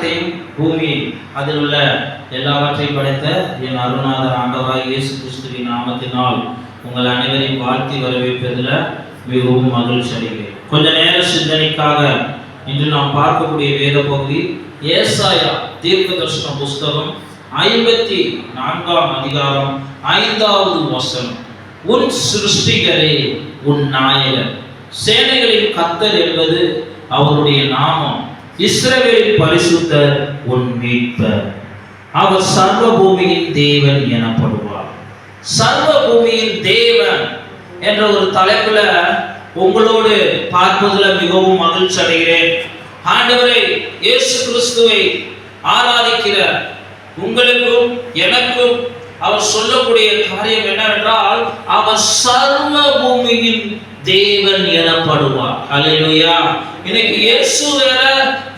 வானத்தையும் பூமி. அதில் உள்ள எல்லாவற்றையும் படைத்த என் அருணாதர் ஆண்டவராய் இயேசு கிறிஸ்துவின் நாமத்தினால் உங்கள் அனைவரையும் வாழ்த்தி வரவேற்பதில் மிகவும் மகிழ்ச்சி அடைகிறேன். கொஞ்ச நேர சிந்தனைக்காக இன்று நாம் பார்க்கக்கூடிய வேத பகுதி ஏசாயா தீர்க்க தரிசன புஸ்தகம் ஐம்பத்தி நான்காம் அதிகாரம் ஐந்தாவது வசனம். உன் சிருஷ்டிகரே உன் நாயகர். சேனைகளின் கத்தர் என்பது அவருடைய நாமம். இஸ்ரவேலின் பரிசுத்தர் உன் மீட்பர். அவர் சர்வ பூமியின் தேவன் எனப்படுவார். சர்வ பூமியின் தேவன் என்ற ஒரு தலைப்புல உங்களோடு பார்ப்பதில் மிகவும் மகிழ்ச்சி அடைகிறேன். ஆண்டவரை இயேசு கிறிஸ்துவை ஆராதிக்கிற உங்களுக்கும் எனக்கும் அவர் சொல்லக்கூடிய காரியம் என்னவென்றால் அவர் சர்வ பூமியின் தேவன் எனப்படுவார். அல்லேலூயா இன்னைக்கு இயேசு வேற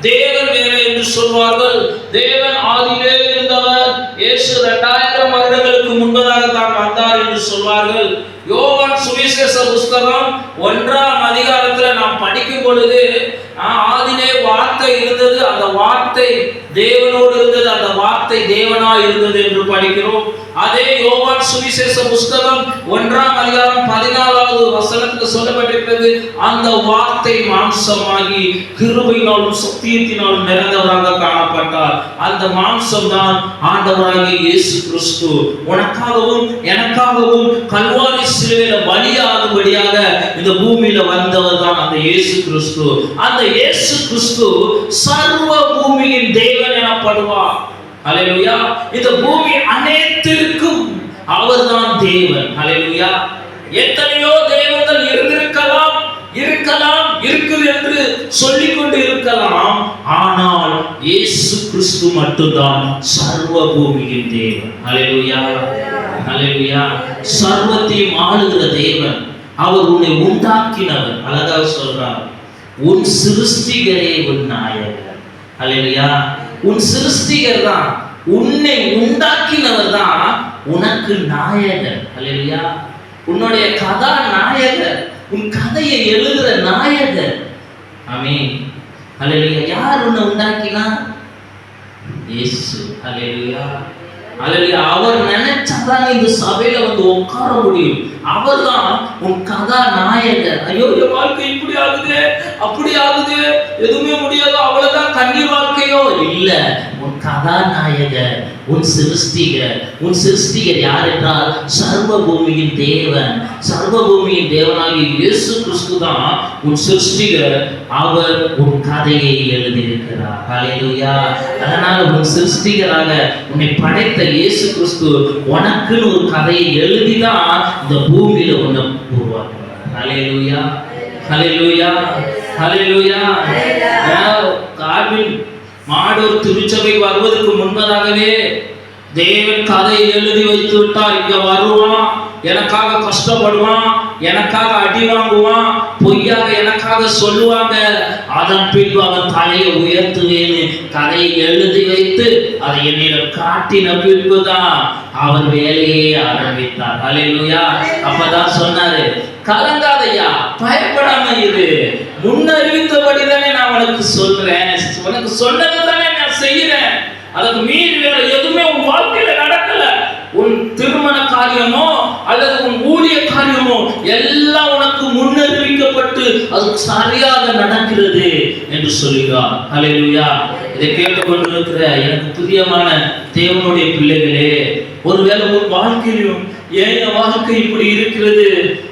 தேவன் வேற என்று சொல்வார்கள். தேவன் ஆதியிலே இருந்தவர். இயேசு இரண்டாயிரம் வருடங்களுக்கு முன்பதாக தான் வந்தார் என்று சொல்வார்கள். யோவான் சுவிசேஷ புஸ்தகம் ஒன்றாம் அதிகாரத்துல நாம் படிக்கும் பொழுது ஆதிலே வார்த்தை இருந்தது அந்த வார்த்தை தேவனோடு இருந்தது அந்த வார்த்தை தேவனா இருந்தது என்று படிக்கிறோம். அதே யோவான் சுவிசேஷ புஸ்தகம் ஒன்றாம் அதிகாரம் பதினாலாவது வசனத்தில் சொல்லப்பட்டிருக்கிறது. அந்த வார்த்தை மாம்சமாகி கிருபையினாலும் சத்தியத்தினாலும் நிறைந்தவராக காணப்பட்டார். அந்த மாம்சம் தான் ஆண்டவராகிய இயேசு கிறிஸ்து. உனக்காகவும் எனக்காகவும் கல்வாரி சிலுவையில பலியாகும்படியாக இந்த பூமியில வந்தவர் தான் அந்த இயேசு கிறிஸ்து. அந்த இயேசு கிறிஸ்து சர்வ பூமியின் தேவன் எனப்படுவார். அலையிலுயா இந்த பூமி அனைத்திற்கும் அவர்தான் தேவன். அலையிலுயா எத்தனையோ தேவர்கள் இருந்திருக்கலாம் இருக்கலாம் இருக்குது என்று சொல்லிக் கொண்டு இருக்கலாம் ஆனால் இயேசு கிறிஸ்து மட்டும்தான் சர்வ பூமியின் தேவன். அலையிலுயா அலையிலுயா சர்வத்தையும் ஆளுகிற தேவன். அவர் உன்னை உண்டாக்கினவர். அழகாக சொல்றார். உன் சிருஷ்டிகரே உன் நாயகர் அலையிலுயா உன் சிருஷ்டிகர் தான் உன்னை உண்டாக்கினவர் தான் உனக்கு நாயகர். அல்லையா உன்னுடைய கதா நாயகர் உன் கதையை எழுதுற நாயகர். ஆமென். அலையா யார் உன்னை உண்டாக்கினா? இயேசு. அலையா அலையா அவர் நினைச்சாதான் இந்த சபையில வந்து உட்கார முடியும். அவர்தான் உன் கதா நாயகர். ஐயோ என் வாழ்க்கை இப்படி ஆகுது? அப்படி ஆகுது? எதுவுமே முடியாது இல்ல உன் கதாநாயகர் உன் சிருஷ்டிகர் உன் சிருஷ்டிகர் யார் என்றால் சர்வ பூமியின் தேவன். சர்வ பூமியின் தேவனாகிய இயேசு கிறிஸ்து தான் உன் சிருஷ்டிகர். அவர் உன் கதையை எழுதியிருக்கிறார். ஹalleluya. அதனால உன் சிருஷ்டிகராக உன்னை படைத்த இயேசு கிறிஸ்து உனக்குன்னு ஒரு கதையை எழுதி தான் இந்த பூமியில உன்னை உருவாக்குறார். ஹalleluya. ஹalleluya. ஹalleluya. கார்வின் மாடூர் திருச்சபை வருவதற்கு முன்பதாகவே தேவன் கதையை எழுதி வைத்து விட்டார் இங்க வருவான் எனக்காக கஷ்டப்படுவான் எனக்காக அடி வாங்குவான் பொய்யாக எனக்காக சொல்லுவாங்க. அதன் பின்பு அவன் தலையை உயர்த்துவேன்னு கதையை எழுதி வைத்து அதை என்னிடம் காட்டின பின்புதான் அவர் வேலையை ஆரம்பித்தார். அலையிலுயா அப்பதான் சொன்னாரு கலங்காதையா பயப்படாம இரு. முன்னறிவித்தபடி தானே நான் உனக்கு சொல்றேன் உனக்கு சொன்னது தானே நான் செய்யறேன் அதுக்கு மீறி வேற எதுவுமே உன் வாழ்க்கையில நடக்கல. உன் திருமண காரியமோ அல்லது உன் ஊழிய காரியமோ எல்லாம் உனக்கு முன்னறிவிக்கப்பட்டு அது சரியாக நடக்கிறது என்று சொல்லுகிறார் ஹalleluya இதை கேட்டுக்கொண்டிருக்கிற எனக்கு பிரியமான தேவனுடைய பிள்ளைகளே ஒருவேளை உன் வாழ்க்கையிலும் ஏன் வாழ்க்கை இப்படி இருக்கிறது?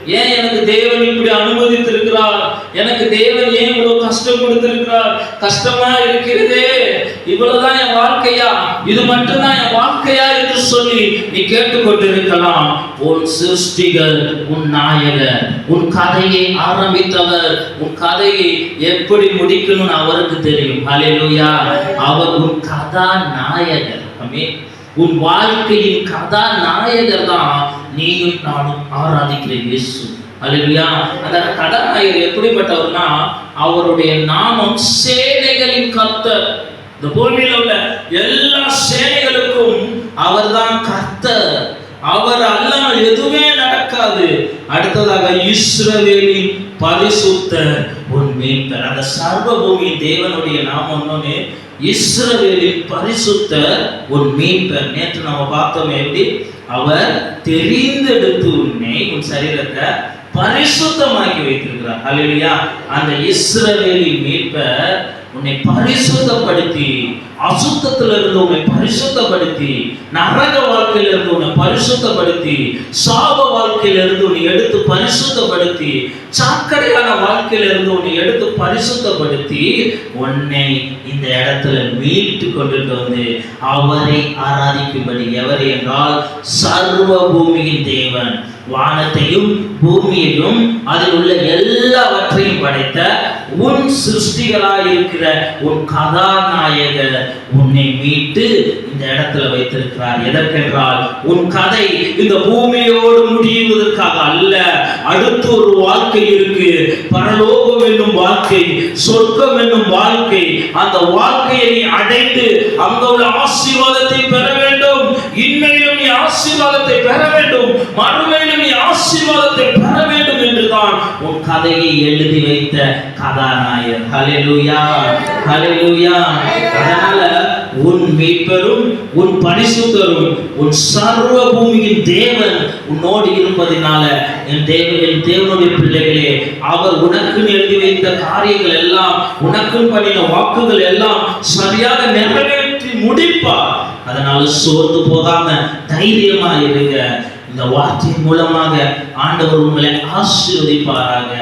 ஏன் எனக்கு தேவன் இப்படி அனுமதித்திருக்கிறார்? எனக்கு தேவன் ஏன் இவ்வளவு கஷ்டம் கொடுத்திருக்கிறார்? கஷ்டமா இருக்கிறதே. இவ்வளவுதான் என் வாழ்க்கையா? இது மட்டும்தான் என் வாழ்க்கையா என்று சொல்லி நீ கேட்டுக்கொண்டிருக்கலாம். உன் சிருஷ்டிகள் உன் நாயகர் உன் கதையை ஆரம்பித்தவர் உன் கதையை எப்படி முடிக்கணும்னு அவருக்கு தெரியும். ஹalleluya. அவர் உன் கதா நாயகர் உன் வாழ்க்கையின் கதாநாயகர் தான் நீயும் நானும் ஆராதிக்கிற இயேசு. அல்லையா அந்த கதாநாயகர் எப்படிப்பட்டவர்னா அவருடைய நாமம் சேனைகளின் கர்த்தர். இந்த பூமியில் உள்ள எல்லா சேனைகளுக்கும் அவர்தான் கர்த்தர். அவர் அல்லாமல் எதுவுமே நடக்காது. அடுத்ததாக இஸ்ரவேலின் பரிசுத்த உண்மை அந்த சர்வபூமி தேவனுடைய நாமம் ஒன்னொன்னு இஸ்ரவேலின் பரிசுத்த ஒரு மீட்பர். நேற்று நம்ம பார்த்தோம் எப்படி? அவர் தெரிந்தெடுத்து உன்னை உன் சரீரத்தை பரிசுத்தமாக்கி வைத்திருக்கிறார். அல்லையா அந்த இஸ்ரவேலின் மீட்ப உன்னை பரிசுத்தப்படுத்தி அசுத்தத்துல இருந்து உன்னை பரிசுத்தப்படுத்தி நரக வாழ்க்கையில இருந்து உன்னை பரிசுத்தப்படுத்தி சாப வாழ்க்கையில இருந்து உன்னை எடுத்து பரிசுத்தப்படுத்தி சாக்கடையான வாழ்க்கையில இருந்து உன்னை எடுத்து பரிசுத்தப்படுத்தி உன்னை இந்த இடத்துல மீட்டு கொண்டுட்டு வந்து அவரை ஆராதிக்கும்படி எவர் என்றால் சர்வ பூமியின் தேவன். வானத்தையும் பூமியையும் அதில் உள்ள எல்லாவற்றையும் படைத்த உன் சிருஷ்டிகளாக இருக்கிற உன் கதாநாயகர் உன்னை மீட்டு இந்த இடத்துல வைத்திருக்கிறார். எதற்கென்றால் உன் கதை இந்த பூமியோடு முடியுவதற்காக அல்ல அடுத்து ஒரு வாழ்க்கை இருக்கு. பரலோகம் என்னும் வாழ்க்கை சொர்க்கம் என்னும் வாழ்க்கை அந்த வாழ்க்கையை நீ அடைந்து அங்க உள்ள ஆசீர்வாதத்தை பெற வேண்டும். இன்மையிலும் நீ ஆசீர்வாதத்தை பெற வேண்டும். மறுமையிலும் நீ ஆசீர்வாதத்தை உன் கதையை எழுதி வைத்த கதாநாயகர் ஹலெலுயா ஹலெலுயா அதனால உன் மீட்பரும் உன் பரிசுத்தரும் உன் சர்வ பூமியின் தேவன் உன்னோடு இருப்பதினால என் தேவன் என் தேவனுடைய பிள்ளைகளே அவர் உனக்கு எழுதி வைத்த காரியங்கள் எல்லாம் உனக்கும் பண்ணின வாக்குகள் எல்லாம் சரியாக நிறைவேற்றி முடிப்பார். அதனால சோர்ந்து போகாம தைரியமா இருங்க. இந்த வார்த்தையின் மூலமாக ஆண்டவர் உங்களை ஆசீர்வதிப்பாராக.